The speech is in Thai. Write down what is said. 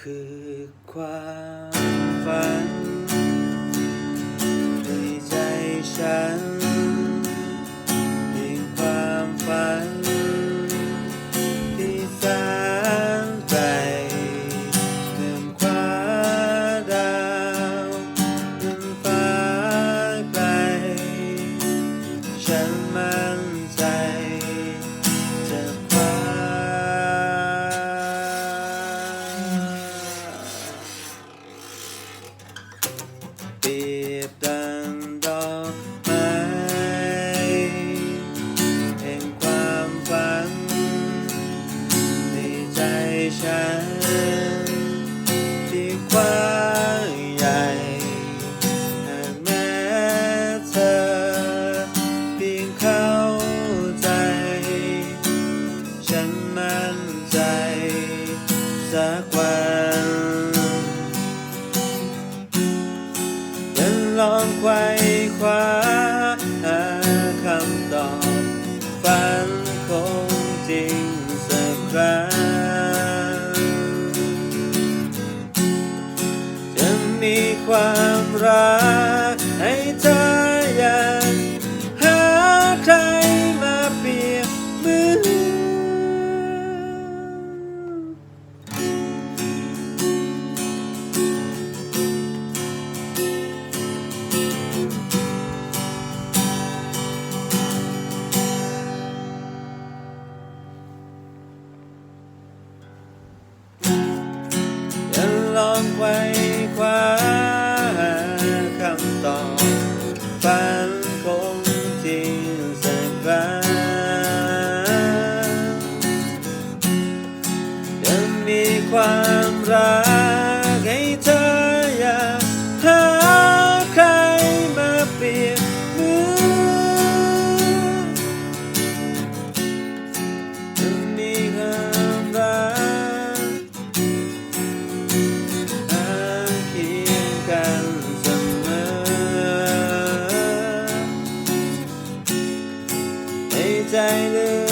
คือความฝัน ในใจฉัน มีความฝัน ที่แสนไกลเดินคว้าดาวเดินฟ้าไกล ฉันมั่น รียบดังดอกไม้แห่งความฝัน ในใจฉัน ที่กว้างใหญ่หากแม้เธอเพียงเข้าใจ ฉันมั่นใจสักวัน ครั้งจะมีความรัก long way. 在了。